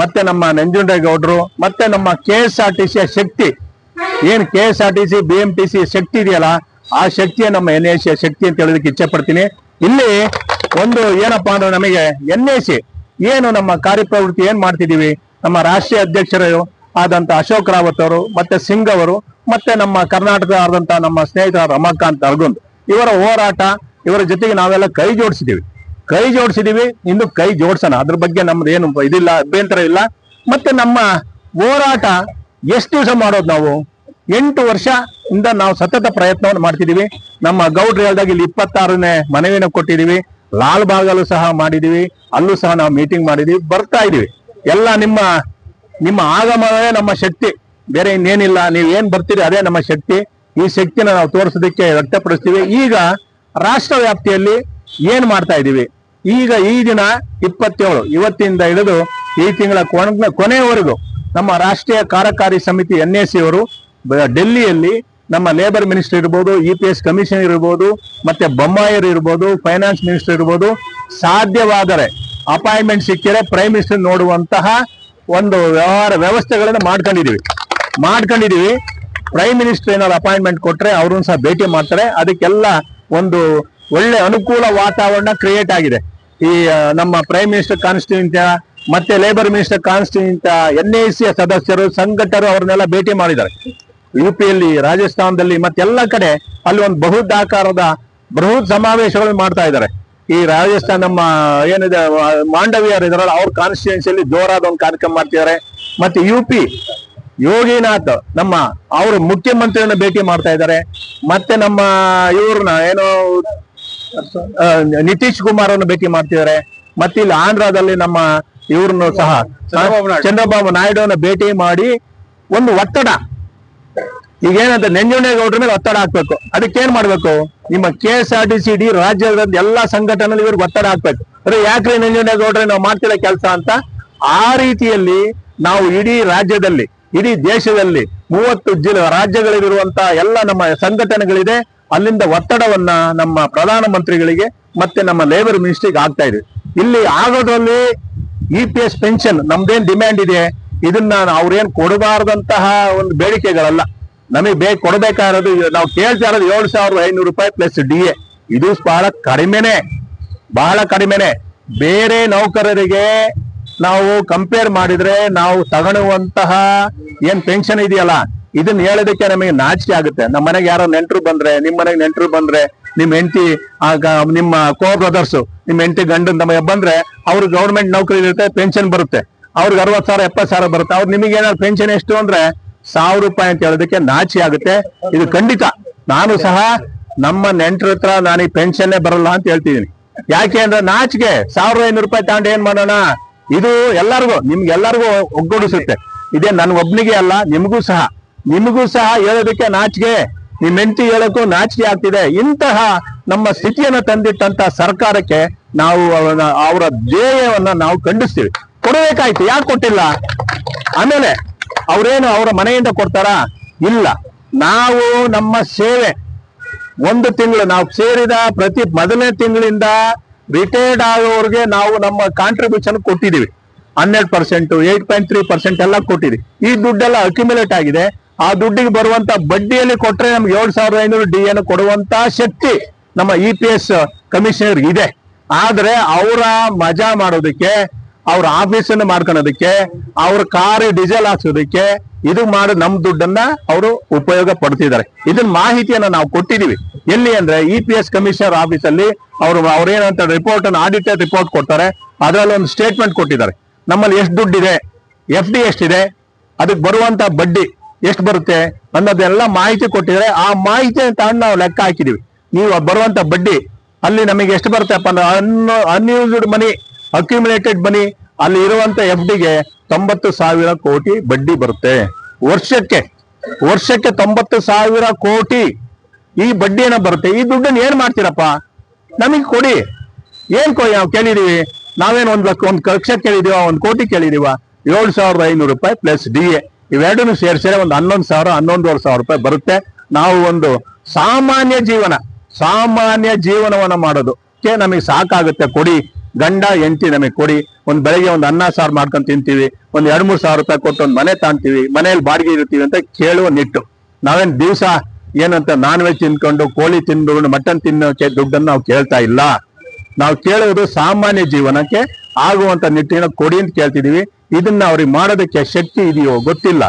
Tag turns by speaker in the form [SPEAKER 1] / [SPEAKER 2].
[SPEAKER 1] ಮತ್ತೆ ನಮ್ಮ ನಂಜುಂಡೇಗೌಡರು ಮತ್ತೆ ನಮ್ಮ ಕೆ ಎಸ್ ಆರ್ ಟಿ ಸಿಯ ಶಕ್ತಿ. ಏನ್ K S R T C B M T C Shakti ಇದೆಯಲ್ಲ, ಆ ಶಕ್ತಿಯ ನಮ್ಮ ಎನ್ ಎ ಸಿ ಶಕ್ತಿ ಅಂತ ಹೇಳೋದಕ್ಕೆ ಇಚ್ಛೆ ಪಡ್ತೀನಿ ಇಲ್ಲಿ ಒಂದು ಏನಪ್ಪಾ ಅಂದ್ರೆ ನಮಗೆ ಎನ್ ಎ ಸಿ ಏನು ನಮ್ಮ ಕಾರ್ಯಪ್ರವೃತ್ತಿ ಏನ್ ಮಾಡ್ತಿದೀವಿ ನಮ್ಮ ರಾಷ್ಟ್ರೀಯ ಅಧ್ಯಕ್ಷರು ಆದಂತ ಅಶೋಕ್ ರಾವತ್ ಅವರು, ಮತ್ತೆ ಸಿಂಗ್ ಅವರು, ಮತ್ತೆ ನಮ್ಮ ಕರ್ನಾಟಕ ಆದಂತ ನಮ್ಮ ಸ್ನೇಹಿತ ರಮಾಕಾಂತ್ ಅರ್ಗುಂದ್. ಇವರ ಹೋರಾಟ, ಇವರ ಜೊತೆಗೆ ನಾವೆಲ್ಲ ಕೈ ಜೋಡಿಸಿದೀವಿ ಕೈ ಜೋಡಿಸಿದೀವಿ ಇನ್ನು ಕೈ ಜೋಡಿಸೋಣ. ಅದ್ರ ಬಗ್ಗೆ ನಮ್ದು ಏನು ಇದಿಲ್ಲ, ಅಭ್ಯಂತರ ಇಲ್ಲ. ಮತ್ತೆ ನಮ್ಮ ಹೋರಾಟ ಎಷ್ಟು ದಿವಸ ಮಾಡೋದು ನಾವು? ಎಂಟು ವರ್ಷ ಇಂದ ನಾವು ಸತತ ಪ್ರಯತ್ನವನ್ನು ಮಾಡ್ತಿದೀವಿ. ನಮ್ಮ ಗೌಡ್ರು ಹೇಳ್ದಾಗ ಇಲ್ಲಿ ಇಪ್ಪತ್ತಾರನೇ ಮನವಿನ ಕೊಟ್ಟಿದೀವಿ. ಲಾಲ್ ಬಾಗಲ್ಲೂ ಸಹ ಮಾಡಿದೀವಿ. ಅಲ್ಲೂ ಸಹ ನಾವು ಮೀಟಿಂಗ್ ಮಾಡಿದೀವಿ. ಬರ್ತಾ ಇದೀವಿ. ಎಲ್ಲ ನಿಮ್ಮ ನಿಮ್ಮ ಆಗಮನವೇ ನಮ್ಮ ಶಕ್ತಿ. ಬೇರೆ ಇನ್ನೇನಿಲ್ಲ. ನೀವು ಏನ್ ಬರ್ತೀರಿ ಅದೇ ನಮ್ಮ ಶಕ್ತಿ. ಈ ಶಕ್ತಿನ ನಾವು ತೋರಿಸೋದಕ್ಕೆ ವ್ಯಕ್ತಪಡಿಸ್ತೀವಿ. ಈಗ ರಾಷ್ಟ್ರ ವ್ಯಾಪ್ತಿಯಲ್ಲಿ ಏನ್ ಮಾಡ್ತಾ ಇದೀವಿ? ಈಗ ಈ ದಿನ ಇಪ್ಪತ್ತೇಳು, ಇವತ್ತಿಂದ ಹಿಡಿದು ಈ ತಿಂಗಳ ಕೊನೆ, ಕೊನೆಯವರೆಗೂ ನಮ್ಮ ರಾಷ್ಟ್ರೀಯ ಕಾರ್ಯಕಾರಿ ಸಮಿತಿ ಎನ್ ಎ ಸಿ ಅವರು ಡೆಲ್ಲಿಯಲ್ಲಿ ನಮ್ಮ ಲೇಬರ್ ಮಿನಿಸ್ಟರ್ ಇರ್ಬೋದು ಇ ಪಿ ಎಸ್ ಕಮಿಷನ್ ಇರ್ಬೋದು, ಮತ್ತೆ ಬೊಮ್ಮಾಯರ್ ಇರ್ಬೋದು ಫೈನಾನ್ಸ್ ಮಿನಿಸ್ಟರ್ ಇರ್ಬೋದು, ಸಾಧ್ಯವಾದರೆ ಅಪಾಯಿಂಟ್ಮೆಂಟ್ ಸಿಕ್ಕಿದ್ರೆ ಪ್ರೈಮ್ ಮಿನಿಸ್ಟರ್ ನೋಡುವಂತಹ ಒಂದು ವ್ಯವಹಾರ ವ್ಯವಸ್ಥೆಗಳನ್ನು ಮಾಡ್ಕೊಂಡಿದೀವಿ ಮಾಡ್ಕೊಂಡಿದೀವಿ ಪ್ರೈಮ್ ಮಿನಿಸ್ಟರ್ ಏನಾದ್ರು ಅಪಾಯಿಂಟ್ಮೆಂಟ್ ಕೊಟ್ರೆ ಅವ್ರನ್ನ ಸಹ ಭೇಟಿ ಮಾಡ್ತಾರೆ. ಅದಕ್ಕೆಲ್ಲ ಒಂದು ಒಳ್ಳೆ ಅನುಕೂಲ ವಾತಾವರಣ ಕ್ರಿಯೇಟ್ ಆಗಿದೆ. ಈ ನಮ್ಮ ಪ್ರೈಮ್ ಮಿನಿಸ್ಟರ್ ಕಾನ್ಸ್ಟಿಟ್ಯೂಂಟ್ ಮತ್ತೆ labour minister constituent N A C ಸದಸ್ಯರು ಸಂಘಟರು ಅವ್ರನ್ನೆಲ್ಲ ಭೇಟಿ ಮಾಡಿದ್ದಾರೆ. ಯು ಪಿಯಲ್ಲಿ ರಾಜಸ್ಥಾನದಲ್ಲಿ ಮತ್ತೆಲ್ಲ ಕಡೆ ಅಲ್ಲಿ ಒಂದು ಬಹುದಾಕಾರದ ಬೃಹತ್ ಸಮಾವೇಶಗಳನ್ನು ಮಾಡ್ತಾ ಇದ್ದಾರೆ. ಈ ರಾಜಸ್ಥಾನ ನಮ್ಮ, ಏನಿದೆ, ಮಾಂಡವಿಯರ್ ಇದಾರಲ್ಲ ಅವ್ರ ಕಾನ್ಸ್ಟಿಟ್ಯೂನ್ಸಿಯಲ್ಲಿ ಜೋರಾದ ಒಂದು ಕಾರ್ಯಕ್ರಮ ಮಾಡ್ತಿದ್ದಾರೆ. ಮತ್ತೆ ಯು ಪಿ ಯೋಗಿನಾಥ್ ನಮ್ಮ, ಅವರು ಮುಖ್ಯಮಂತ್ರಿಯನ್ನ ಭೇಟಿ ಮಾಡ್ತಾ ಇದ್ದಾರೆ. ಮತ್ತೆ ನಮ್ಮ, ಇವ್ರನ್ನ, ಏನೋ ನಿತೀಶ್ ಕುಮಾರ್ ಅನ್ನು ಭೇಟಿ ಮಾಡ್ತಿದ್ದಾರೆ ಮತ್ತೆ ಇಲ್ಲಿ ಆಂಧ್ರದಲ್ಲಿ ನಮ್ಮ ಇವ್ರನ್ನು ಸಹ
[SPEAKER 2] ಚಂದ್ರಬಾಬು ನಾಯ್ಡು.
[SPEAKER 1] ನಾಯ್ಡುವನ್ನ ಭೇಟಿ ಮಾಡಿ ಒಂದು ಒತ್ತಡ. ಈಗ ಏನಂತ ನಂಜುಂಡೇಗೌಡ್ರ ಮೇಲೆ ಒತ್ತಡ ಹಾಕ್ಬೇಕು. ಅದಕ್ಕೆ ಏನ್ ಮಾಡ್ಬೇಕು? ನಿಮ್ಮ K S R T C D ರಾಜ್ಯದ ಎಲ್ಲಾ ಸಂಘಟನೆ ಇವ್ರಿಗೆ ಒತ್ತಡ ಹಾಕ್ಬೇಕು. ಅಂದ್ರೆ ಯಾಕ್ರಿ ನಂಜುಂಡೇಗೌಡ್ರೆ ನಾವು ಮಾಡ್ತಿಲ್ಲ ಕೆಲಸ ಅಂತ? ಆ ರೀತಿಯಲ್ಲಿ ನಾವು ಇಡೀ ರಾಜ್ಯದಲ್ಲಿ ಇಡೀ ದೇಶದಲ್ಲಿ ಮೂವತ್ತು ಜಿಲ್ಲೆ ರಾಜ್ಯಗಳಲ್ಲಿರುವಂತಹ ಎಲ್ಲ ನಮ್ಮ ಸಂಘಟನೆಗಳಿದೆ. ಅಲ್ಲಿಂದ ಒತ್ತಡವನ್ನ ನಮ್ಮ ಪ್ರಧಾನ ಮಂತ್ರಿಗಳಿಗೆ ಮತ್ತೆ ನಮ್ಮ ಲೇಬರ್ ಮಿನಿಸ್ಟ್ರಿಗೆ ಆಗ್ತಾ ಇದೆ. ಇಲ್ಲಿ ಆಗೋದ್ರಲ್ಲಿ ಇ ಪಿ ಎಸ್ ಪೆನ್ಷನ್ ನಮ್ದೇನ್ ಡಿಮ್ಯಾಂಡ್ ಇದೆ, ಇದನ್ನ ಅವ್ರೇನ್ ಕೊಡಬಾರ್ದಂತಹ ಒಂದು ಬೇಡಿಕೆಗಳಲ್ಲ. ನಮಗೆ ಬೇಕು ಕೊಡಬೇಕಾಗಿರೋದು ನಾವು ಕೇಳ್ತಾ ಇರೋದು ಏಳು ಸಾವಿರದ ಐನೂರು ರೂಪಾಯಿ ಪ್ಲಸ್ ಡಿ ಎ ಇದು ಬಹಳ ಕಡಿಮೆನೆ ಬಹಳ ಕಡಿಮೆನೆ. ಬೇರೆ ನೌಕರರಿಗೆ ನಾವು ಕಂಪೇರ್ ಮಾಡಿದ್ರೆ ನಾವು ತಗೊಳ್ಳುವಂತಹ ಏನ್ ಪೆನ್ಷನ್ ಇದೆಯಲ್ಲ ಇದನ್ನ ಹೇಳೋದಕ್ಕೆ ನಮಗೆ ನಾಚಿಕೆ ಆಗುತ್ತೆ. ನಮ್ಮ ಮನೆಗೆ ಯಾರೋ ನೆಂಟರು ಬಂದ್ರೆ ನಿಮ್ ಮನೆಗೆ ನೆಂಟರು ಬಂದ್ರೆ ನಿಮ್ ಹೆಂಡತಿ, ಆಗ ನಿಮ್ಮ ಕೋ ಬ್ರದರ್ಸ್ ನಿಮ್ ಹೆಂಡತಿ ಗಂಡನ್ ನಮಗೆ ಬಂದ್ರೆ ಅವ್ರಿಗೆ ಗೌರ್ಮೆಂಟ್ ನೌಕರಿ ಇರುತ್ತೆ, ಪೆನ್ಷನ್ ಬರುತ್ತೆ. ಅವ್ರಿಗೆ ಅರವತ್ ಸಾವಿರ ಎಪ್ಪತ್ ಸಾವಿರ ಬರುತ್ತೆ. ಅವ್ರು ನಿಮಗೆ ಏನಾದ್ರು ಪೆನ್ಷನ್ ಎಷ್ಟು ಅಂದ್ರೆ ಸಾವಿರ ರೂಪಾಯಿ ಅಂತ ಹೇಳೋದಕ್ಕೆ ನಾಚಿ ಆಗುತ್ತೆ. ಇದು ಖಂಡಿತ. ನಾನು ಸಹ ನಮ್ಮ ನೆಂಟರ ಹತ್ರ ನಾನು ಈ ಪೆನ್ಷನ್ನೇ ಬರಲ್ಲ ಅಂತ ಹೇಳ್ತಿದ್ದೀನಿ. ಯಾಕೆ ಅಂದ್ರೆ ನಾಚಿಕೆ. ಸಾವಿರದ ಐನೂರು ರೂಪಾಯಿ ತಗೊಂಡು ಏನ್ ಮಾಡೋಣ? ಇದು ಎಲ್ಲರಿಗೂ, ನಿಮ್ಗೆಲ್ಲರಿಗೂ ಒಗ್ಗೂಡಿಸುತ್ತೆ. ಇದೇ ನನ್ ಒಬ್ನಿಗೆ ಅಲ್ಲ, ನಿಮಗೂ ಸಹ. ನಿಮಗೂ ಸಹ ಹೇಳೋದಕ್ಕೆ ನಾಚಿಕೆ. ನಿಮ್ ಹೆಂಡತಿ ಹೇಳಕ್ಕೂ ನಾಚಿಕೆ ಆಗ್ತಿದೆ. ಇಂತಹ ನಮ್ಮ ಸ್ಥಿತಿಯನ್ನ ತಂದಿಟ್ಟಂತ ಸರ್ಕಾರಕ್ಕೆ ನಾವು ಅವರ ಧ್ಯೇಯವನ್ನ ನಾವು ಖಂಡಿಸ್ತೀವಿ. ಕೊಡಬೇಕಾಯ್ತು ಯಾಕೆ ಕೊಟ್ಟಿಲ್ಲ? ಆಮೇಲೆ ಅವ್ರೇನು ಅವರ ಮನೆಯಿಂದ ಕೊಡ್ತಾರಾ? ಇಲ್ಲ. ನಾವು ನಮ್ಮ ಸೇವೆ. ಒಂದು ತಿಂಗಳು ನಾವು ಸೇರಿದ ಪ್ರತಿ ಮೊದಲನೇ ತಿಂಗಳಿಂದ ರಿಟೈರ್ಡ್ ಆಗೋರಿಗೆ ನಾವು ನಮ್ಮ ಕಾಂಟ್ರಿಬ್ಯೂಷನ್ ಕೊಟ್ಟಿದ್ದೀವಿ. ಹನ್ನೆರಡು percent eight point three percent ಎಲ್ಲ ಕೊಟ್ಟಿದ್ದೀವಿ. ಈ ದುಡ್ಡೆಲ್ಲ ಅಕ್ಯುಮುಲೇಟ್ ಆಗಿದೆ. ಆ ದುಡ್ಡಿಗೆ ಬರುವಂತ ಬಡ್ಡಿಯಲ್ಲಿ ಕೊಟ್ರೆ ನಮ್ಗೆ ಏಳು ಸಾವಿರದ ಐನೂರು ಡಿ ಎನ್ ಕೊಡುವಂತ ಶಕ್ತಿ ನಮ್ಮ ಇ ಪಿ ಎಸ್ ಕಮಿಷನರ್ ಇದೆ. ಆದ್ರೆ ಅವರ ಮಜಾ ಮಾಡೋದಕ್ಕೆ, ಅವ್ರ ಆಫೀಸ್ ಅನ್ನು ಮಾಡ್ಕೊಳೋದಕ್ಕೆ, ಅವ್ರ ಕಾರ್ ಡೀಸೆಲ್ ಹಾಕ್ಸೋದಕ್ಕೆ ಇದು ಮಾಡಿ, ನಮ್ ದುಡ್ಡನ್ನ ಅವರು ಉಪಯೋಗ ಪಡ್ತಿದ್ದಾರೆ. ಇದನ್ನ ಮಾಹಿತಿಯನ್ನ ನಾವು ಕೊಟ್ಟಿದೀವಿ. ಎಲ್ಲಿ ಅಂದ್ರೆ E P S commissioner office ಅಲ್ಲಿ ಅವರು ಅವ್ರೇನಂತ ರಿಪೋರ್ಟ್ ಅನ್ನು ಆಡಿಟೆಡ್ ರಿಪೋರ್ಟ್ ಕೊಡ್ತಾರೆ. ಅದರಲ್ಲಿ ಒಂದು ಸ್ಟೇಟ್ಮೆಂಟ್ ಕೊಟ್ಟಿದ್ದಾರೆ. ನಮ್ಮಲ್ಲಿ ಎಷ್ಟು ದುಡ್ಡಿದೆ? ಎಫ್ ಡಿ ಎಷ್ಟಿದೆ? ಅದಕ್ಕೆ ಬರುವಂತ ಬಡ್ಡಿ ಎಷ್ಟು ಬರುತ್ತೆ? ಅನ್ನೋದೆಲ್ಲ ಮಾಹಿತಿ ಕೊಟ್ಟಿದ್ರೆ ಆ ಮಾಹಿತಿಯನ್ನು ತಗೊಂಡು ನಾವು ಲೆಕ್ಕ ಹಾಕಿದೀವಿ ನೀವು ಬರುವಂತ ಬಡ್ಡಿ, ಅಲ್ಲಿ ನಮಗೆ ಎಷ್ಟು ಬರುತ್ತೆಪ್ಪ ಅಂದ್ರೆ ಅನ್ಯೂಸ್ಡ್ ಮನಿ ಅಕ್ಯುಮುಲೇಟೆಡ್ ಮನಿ, ಅಲ್ಲಿ ಇರುವಂತ ಎಫ್ ಡಿಗೆ ತೊಂಬತ್ತು ಸಾವಿರ ಕೋಟಿ ಬಡ್ಡಿ ಬರುತ್ತೆ. ವರ್ಷಕ್ಕೆ ವರ್ಷಕ್ಕೆ ತೊಂಬತ್ತು ಸಾವಿರ ಕೋಟಿ ಈ ಬಡ್ಡಿಯನ್ನ ಬರುತ್ತೆ. ಈ ದುಡ್ಡನ್ನ ಏನ್ ಮಾಡ್ತೀರಪ್ಪ? ನಮಗೆ ಕೊಡಿ. ಏನ್ ಕೊಡಿ ನಾವು ಕೇಳಿದೀವಿ ನಾವೇನು ಒಂದ್ ಲಕ್ಷ ಒಂದ್ ಲಕ್ಷ ಕೇಳಿದೀವ ಒಂದ್ ಕೋಟಿ ಕೇಳಿದೀವ ಏಳು ಸಾವಿರದ ಐನೂರು ರೂಪಾಯಿ ಪ್ಲಸ್ ಡಿ ಎ ಇವೆರಡನ್ನು ಸೇರಿಸಿದ್ರೆ ಒಂದು ಹನ್ನೊಂದು ಸಾವಿರ, ಹನ್ನೊಂದುವರೆ ಸಾವಿರ ರೂಪಾಯಿ ಬರುತ್ತೆ. ನಾವು ಒಂದು ಸಾಮಾನ್ಯ ಜೀವನ, ಸಾಮಾನ್ಯ ಜೀವನವನ್ನ ಮಾಡೋದು. ನಮಗೆ ಸಾಕಾಗುತ್ತೆ, ಕೊಡಿ. ಗಂಡ ಎಂಟಿ ನಮಗೆ ಕೊಡಿ. ಒಂದು ಬೆಳಿಗ್ಗೆ ಒಂದು ಅನ್ನ, ಸಾರು ಮಾಡ್ಕೊಂಡು ತಿಂತೀವಿ. ಒಂದು ಎರಡು ಮೂರು ಸಾವಿರ ರೂಪಾಯಿ ಕೊಟ್ಟು ಒಂದು ಮನೆ ತಾಂತೀವಿ ಮನೆಯಲ್ಲಿ ಬಾಡಿಗೆ ಇರ್ತೀವಿ ಅಂತ ಕೇಳುವ ನಿಟ್ಟು. ನಾವೇನ್ ದಿವಸ ಏನಂತ ನಾನ್ ವೆಜ್ ತಿನ್ಕೊಂಡು ಕೋಳಿ ತಿಂದು ಮಟನ್ ತಿನ್ನೋಕೆ ದುಡ್ಡನ್ನು ನಾವು ಕೇಳ್ತಾ ಇಲ್ಲ. ನಾವು ಕೇಳುವುದು ಸಾಮಾನ್ಯ ಜೀವನಕ್ಕೆ ಆಗುವಂತ ನಿಟ್ಟಿನ ಕೊಡಿ ಅಂತ ಕೇಳ್ತಿದೀವಿ. ಇದನ್ನ ಅವ್ರಿಗೆ ಮಾಡೋದಕ್ಕೆ ಶಕ್ತಿ ಇದೆಯೋ ಗೊತ್ತಿಲ್ಲ.